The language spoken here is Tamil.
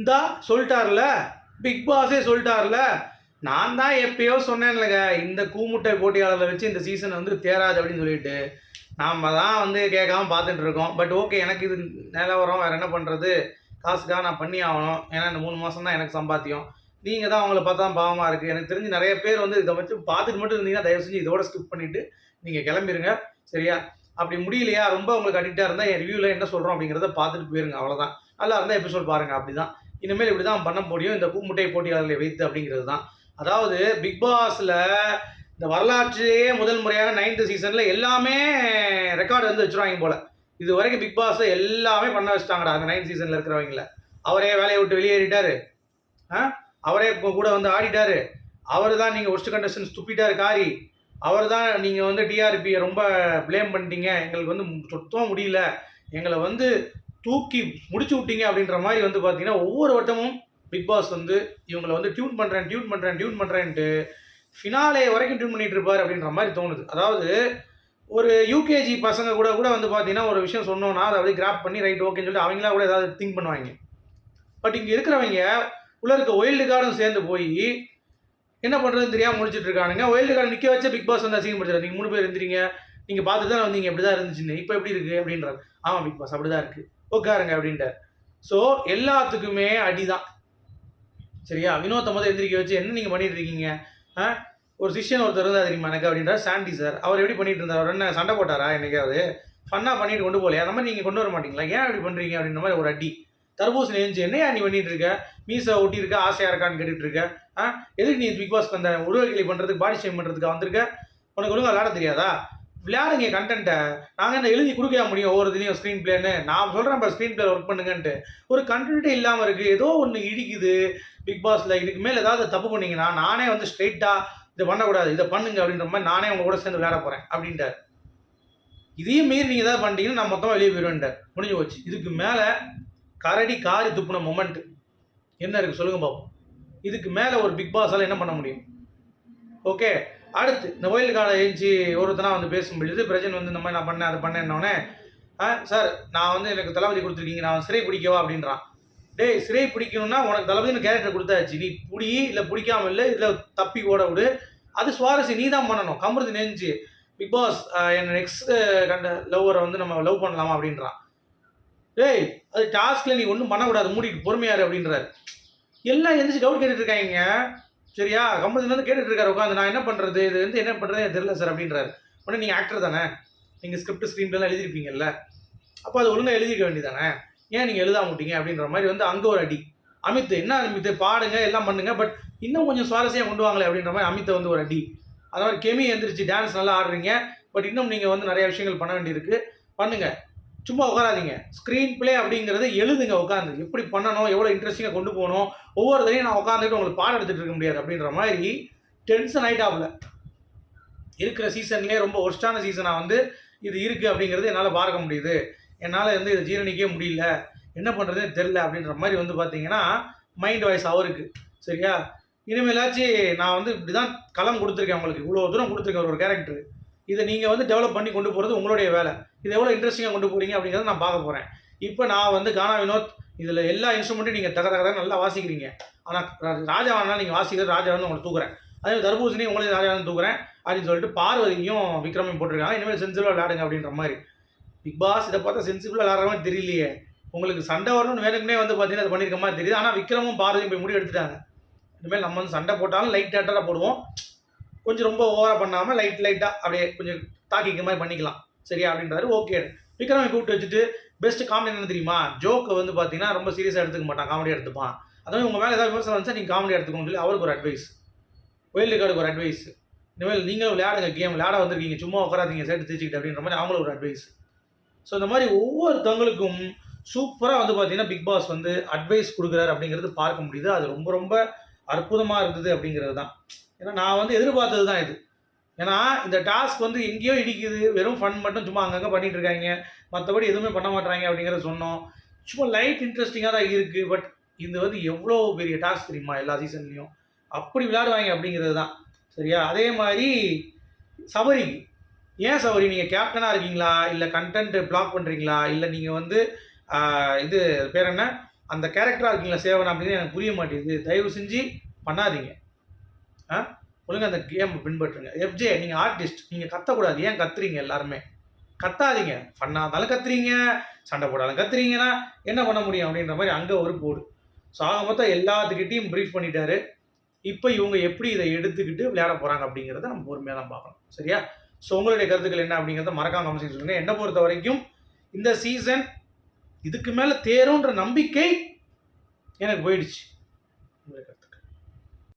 இந்தா சொல்லிட்டார்ல. பிக் பாஸே சொல்லிட்டார்ல. நான் தான் எப்பயோ சொன்னேன்லங்க இந்த கூமுட்டை போட்டியாளரை வச்சு இந்த சீசன் வந்து தேராது அப்படின்னு சொல்லிட்டு. நாம் தான் வந்து கேட்காம பார்த்துட்டு இருக்கோம். பட் ஓகே எனக்கு இது நிலவரம் வேறு என்ன பண்ணுறது காசுக்காக நான் பண்ணி ஆகணும். ஏன்னா இந்த மூணு மாதம் தான் எனக்கு சம்பாத்தியம். நீங்கள் தான் அவங்கள பார்த்தா பாவமாக இருக்குது எனக்கு தெரிஞ்சு நிறைய பேர் வந்து இதை வச்சு பார்த்துட்டு மட்டும் இருந்தீங்கன்னா தயவு செஞ்சு இதோட ஸ்கிப் பண்ணிவிட்டு நீங்கள் கிளம்பிடுங்க சரியா? அப்படி முடியலையா? ரொம்ப உங்களுக்கு அடிக்டாக இருந்தால் என் ரிவ்யூவில் என்ன சொல்கிறோம் அப்படிங்கிறத பார்த்துட்டு போயிருங்க. அவ்வளோதான் நல்லா இருந்தால் எபிசோட் பாருங்கள் அப்படி தான் இனிமேல் இப்படி தான் பண்ண முடியும். இந்த பூமுட்டை போட்டியாளர்களை வைத்து அப்படிங்கிறது தான் அதாவது பிக் பாஸில் இந்த வரலாற்றிலேயே முதல் முறையாக நைன்த் சீசனில் எல்லாமே ரெக்கார்டு வந்து வச்சுருவாங்க போல். இது வரைக்கும் பிக் பாஸை எல்லாமே பண்ண வச்சுட்டாங்கடா அந்த நைன்த் சீசனில் இருக்கிறவங்கள. அவரே வேலையை விட்டு வெளியேறிட்டாரு. ஆ? அவரே இப்போ கூட வந்து ஆடிட்டாரு. அவர் தான் நீங்கள் ஒஸ்ட் கண்டஸ்டன்ஸ் துப்பிட்டாரு காரி. அவர் தான் நீங்கள் வந்து டிஆர்பியை ரொம்ப ப்ளேம் பண்ணிட்டீங்க. எங்களுக்கு வந்து சுத்தமாக முடியல. எங்களை வந்து தூக்கி முடிச்சு விட்டீங்க அப்படின்ற மாதிரி வந்து பார்த்தீங்கன்னா ஒவ்வொரு வட்டமும் பிக் பாஸ் வந்து இவங்களை வந்து டியூன் பண்ணுறேன் டியூன் பண்ணுறேன் டியூன் பண்ணுறேன்ட்டு ஃபினாலே வரைக்கும் டியூன் பண்ணிட்டு இருப்பார் அப்படின்ற மாதிரி தோணுது. அதாவது ஒரு யூகேஜி பசங்க கூட கூட வந்து பார்த்தீங்கன்னா ஒரு விஷயம் சொன்னோன்னா அதை அப்படியே கிராப் பண்ணி ரைட் ஓகேன்னு சொல்லிட்டு அவங்களா கூட ஏதாவது திங்க் பண்ணுவாங்க. பட் இங்கே இருக்கிறவங்க உள்ள இருக்க ஒயில்டு கார்டும் சேர்ந்து போய் என்ன பண்ணுறதுன்னு தெரியாமல் முடிச்சிட்டு இருக்கானுங்க. ஒயில்டு கார்டு நிற்க வச்ச பிக் பாஸ் வந்து அசிங்கப்படுத்துறாரு. நீங்கள் மூணு பேர் இருந்தீங்க நீங்கள் பார்த்து தான் வந்தீங்க. இப்படி தான் இருந்துச்சுன்னு. இப்போ எப்படி இருக்குது அப்படின்றாரு. ஆமாம் பிக் பாஸ் அப்படி தான் இருக்குது உட்காருங்க அப்படின்ட்டார். ஸோ எல்லாத்துக்குமே அடிதான். சரியா? வினோத்தை முதல் எந்திரிக்க வச்சு என்ன நீங்கள் பண்ணிட்டு இருக்கீங்க? ஆ? ஒரு சிஷியன் ஒருத்தர் இருந்தால் தெரியுமா எனக்கு? அப்படின்றார் சாண்டி சார். அவர் எப்படி பண்ணிட்டு இருந்தார்? அவர் என்ன சண்டை போட்டாரா என்னைக்காவது? ஃபன்னாக பண்ணிட்டு கொண்டு போகலையா? அந்த மாதிரி நீங்கள் கொண்டு வர மாட்டீங்களா? ஏன் அப்படி பண்ணுறீங்க அப்படின்ற மாதிரி ஒரு அடி. தர்பூசணி எழுந்துச்சு. என்னையா நீ பண்ணிட்டு இருக்க? மீசை ஒட்டியிருக்க ஆசையாக இருக்கான்னு கேட்டுட்டு இருக்க? ஆ? எதுக்கு நீ பிக் பாஸ் வந்த? உருவகிளி பண்ணுறதுக்கு பாடி ஷேம் பண்ணுறதுக்கு வந்திருக்க? உனக்கு ஒழுங்காக விளையாட தெரியாதா? விளையாடுங்க கண்டென்ட்டை நாங்கள் என்ன எழுதி கொடுக்க முடியும் ஒவ்வொரு இதுலையும் ஸ்க்ரீன் பிளேன்னு நான் சொல்கிறேன் இப்போ ஸ்க்ரீன் பிளே ஒர்க் பண்ணுங்கன்ட்டு. ஒரு கண்டென்ட்டே இல்லாமல் இருக்குது ஏதோ ஒன்று இடிக்குது. பிக் பாஸில் இதுக்கு மேலே ஏதாவது தப்பு பண்ணிங்கன்னா நானே வந்து ஸ்ட்ரெயிட்டாக இதை பண்ணக்கூடாது. இதை பண்ணுங்க அப்படின்ற மாதிரி நானே உங்கள் கூட சேர்ந்து விளையாட போகிறேன் அப்படின்ட்டார். இதையும் மீறி நீங்கள் ஏதாவது பண்ணிட்டீங்கன்னா நான் மொத்தமாக வெளியே போயிடுவேன்ட்டார். முடிஞ்சு போச்சு. இதுக்கு மேலே கரடி காரி துப்புன மொமெண்ட் என்ன இருக்குது சொல்லுங்க பார்ப்போம் இதுக்கு மேலே ஒரு பிக் பாஸால் என்ன பண்ண முடியும்? ஓகே அடுத்து இந்த ஒயில் கார்டை எழுந்துச்சு ஒருத்தனா வந்து பேசும் பொழுது பிரஜன் வந்து இந்த மாதிரி நான் பண்ணேன் அதை பண்ணேன்னொடனே ஆ சார் நான் வந்து எனக்கு தளபதி கொடுத்துருக்கீங்க நான் சிறை பிடிக்கவா? அப்படின்றான். டேய் சிறை பிடிக்கணும்னா உனக்கு தளபதினு கேரக்டர் கொடுத்தாச்சு. நீ பிடி இல்லை பிடிக்காம இல்லை இல்லை தப்பி ஓட விடு. அது சுவாரஸ்யம் நீ தான் பண்ணணும். கமருது நெஞ்சு. பிக் பாஸ் என் நெக்ஸ்ட் கண்ட லவ்வரை வந்து நம்ம லவ் பண்ணலாமா? அப்படின்றான். டேய் அது டாஸ்கில் நீ ஒன்றும் பண்ணக்கூடாது. மூடிட்டு பொறுமையாரு அப்படின்றாரு. எல்லாம் எந்திரிச்சு டவுட் கேட்டுட்டு இருக்காங்க சரியா? கம்பெனிலேருந்து கேட்டுட்டு இருக்காரு உட்காந்து. நான் என்ன பண்ணுறது இது வந்து என்ன பண்ணுறது தெரியல சார் அப்படின்றாரு. உடனே நீங்கள் ஆக்டர் தானே? நீங்கள் ஸ்கிரிப்ட் ஸ்க்ரீன்லாம் எழுதிருப்பீங்கல்ல அப்போ அது ஒழுங்காக எழுதிக்க வேண்டியதானே ஏன் நீங்கள் எழுதாம விட்டீங்க அப்படின்ற மாதிரி வந்து அங்கே ஒரு அடி. அமித் என்ன அமித் பாடுங்க எல்லாம் பண்ணுங்க பட் இன்னும் கொஞ்சம் சுவாரஸ்யம் கொண்டு வாங்களே அப்படின்ற மாதிரி அமித்தை வந்து ஒரு அடி. அது மாதிரி கெமி எந்திரிச்சு டான்ஸ் நல்லா ஆடுறீங்க பட் இன்னும் நீங்கள் வந்து நிறைய விஷயங்கள் பண்ண வேண்டியிருக்கு. பண்ணுங்க. சும்மா உட்காராதீங்க ஸ்க்ரீன் பிளே அப்படிங்கிறது எழுதுங்க உட்காந்து எப்படி பண்ணணும் எவ்வளோ இன்ட்ரெஸ்டிங்காக கொண்டு போகணும் ஒவ்வொரு தடையும் நான் உட்காந்துட்டு உங்களுக்கு பாடம் எடுத்துட்டு இருக்க முடியாது அப்படின்ற மாதிரி டென்ஷன் ஆகிட்டாப்புல இருக்கிற சீசன்லேயே ரொம்ப ஒர்ஸ்டான சீசனாக வந்து இது இருக்குது அப்படிங்கிறது என்னால் பார்க்க முடியுது. என்னால் வந்து இதை ஜீரணிக்கவே முடியல. என்ன பண்ணுறதுன்னு தெரில அப்படின்ற மாதிரி வந்து பார்த்தீங்கன்னா மைண்ட் வாய்ஸ் அவருக்கு. சரியா? இனிமேலாச்சு நான் வந்து இப்படி தான் களம் கொடுத்துருக்கேன் உங்களுக்கு. இவ்வளோ தூரம் கொடுத்துருக்கேன் ஒரு கேரக்டர் இதை நீங்கள் வந்து டெவலப் பண்ணி கொண்டு போகிறது உங்களுடைய வேலை. இது எவ்வளோ இன்ட்ரெஸ்டிங்காக கொண்டு போகிறீங்க அப்படிங்கிறத நான் பார்க்க போகிறேன் இப்போ நான் வந்து கானா வினோத் இதில் எல்லா இன்ஸ்ட்ருமெண்ட்டும் நீங்கள் தக தக நல்லா வாசிக்கிறீங்க. ஆனால் ராஜா வேணாலும் நீங்கள் வாசிக்கிறது ராஜா உங்களை தூக்குறேன். அதே தர்பூசணி உங்களையும் ராஜா தூக்குறேன் அப்படின்னு சொல்லிட்டு பார்வதியும் விக்ரமையும் போட்டிருக்காங்க. இனிமேல் சென்சிபிளாக விளையாடுங்க அப்படின்ற மாதிரி. பிக் பாஸ் இதை பார்த்தா சென்சிபிளாக விளையாடுற மாதிரி தெரியலையே. உங்களுக்கு சண்டை வரணும்னு வேணுக்குனே வந்து பார்த்தீங்கன்னா அது பண்ணியிருக்க மாதிரி தெரியுது. ஆனால் விக்ரமும் பார்வதியும் போய் முடிவு எடுத்துட்டாங்க. இனிமேல் நம்ம வந்து சண்டை போட்டாலும் லைட் டேட்டராக போடுவோம். கொஞ்சம் ரொம்ப ஓவராக பண்ணாமல் லைட் லைட்டாக அப்படியே கொஞ்சம் தாக்கிக்க மாதிரி பண்ணிக்கலாம். சரியா? அப்படின்றாரு. ஓகே விக்ரமை கூப்பிட்டு வச்சுட்டு பெஸ்ட் காமெடி என்ன தெரியுமா? ஜோக்கை வந்து பார்த்தீங்கன்னா ரொம்ப சீரியஸாக எடுத்துக்க மாட்டான். காமெடியாக எடுத்துப்பான். அதாவது உங்கள் மேலே ஏதாவது விமர்சனம் வந்துச்சா நீங்கள் காமெடி எடுத்துக்கணும்னு சொல்லி அவருக்கு ஒரு அட்வைஸ் ஒயில்டு கார்டுக்கு ஒரு அட்வைஸ் இனிமேல் நீங்களும் விளையாடுங்க கேம் விளையாட வந்திருக்கீங்க. சும்மா உட்காராதீங்க. சேர்த்து தேய்ச்சிக்கிட்டு அப்படின்ற மாதிரி அவங்களும் ஒரு அட்வைஸ் ஸோ இந்த மாதிரி ஒவ்வொருத்தவங்களுக்கும் சூப்பராக வந்து பார்த்தீங்கன்னா பிக் பாஸ் வந்து அட்வைஸ் கொடுக்குறாரு அப்படிங்கிறது பார்க்க முடியுது. அது ரொம்ப ரொம்ப அற்புதமாக இருந்தது அப்படிங்கிறது தான் ஏன்னா நான் வந்து எதிர்பார்த்தது தான் இது. ஏன்னா இந்த டாஸ்க் வந்து எங்கேயோ இடிக்குது. வெறும் ஃபன் மட்டும் சும்மா அங்கங்கே பண்ணிகிட்டு இருக்காங்க. மற்றபடி எதுவுமே பண்ண மாட்டாங்க அப்படிங்கிறத சொன்னோம். சும்மா லைட் இன்ட்ரெஸ்டிங்காக தான் இருக்குது பட் இது வந்து எவ்வளோ பெரிய டாஸ்க் தெரியுமா எல்லா சீசன்லேயும் அப்படி விளையாடுவாங்க அப்படிங்கிறது தான் சரியா? அதே மாதிரி சபரி. ஏன் சபரி? நீங்கள் கேப்டனாக இருக்கீங்களா? இல்லை கண்டென்ட் பிளாக் பண்ணுறீங்களா இல்லை நீங்கள் வந்து இது பேர் என்ன? அந்த கேரக்டராக இருக்கீங்களா சேவன் அப்படின்னு எனக்கு புரிய மாட்டேங்குது. தயவு செஞ்சு பண்ணாதீங்க. ஆ? ஒழுங்கு அந்த கேம் பின்பற்றுங்க. எஃப்ஜே நீங்கள் ஆர்டிஸ்ட் நீங்கள் கத்தக்கூடாது. ஏன் கத்துறீங்க எல்லாருமே? கத்தாதீங்க. ஃபன்னாக இருந்தாலும் கத்துறீங்க. சண்டை போடாலும் கத்துறீங்கன்னா என்ன பண்ண முடியும் அப்படின்ற மாதிரி அங்கே ஒரு போடு ஸோ ஆக மொத்தம் எல்லாத்துக்கிட்டையும் ப்ரீஃப் பண்ணிட்டாரு. இப்போ இவங்க எப்படி இதை எடுத்துக்கிட்டு விளையாட போகிறாங்க அப்படிங்கிறத நம்ம பொறுமையாக தான் பார்க்கணும். சரியா? ஸோ உங்களுடைய கருத்துக்கள் என்ன அப்படிங்கிறத மறக்காம கமெண்ட் சொல்லுங்கள் என்னை பொறுத்த வரைக்கும் இந்த சீசன் இதுக்கு மேலே தேருன்ற நம்பிக்கை எனக்கு போயிடுச்சு.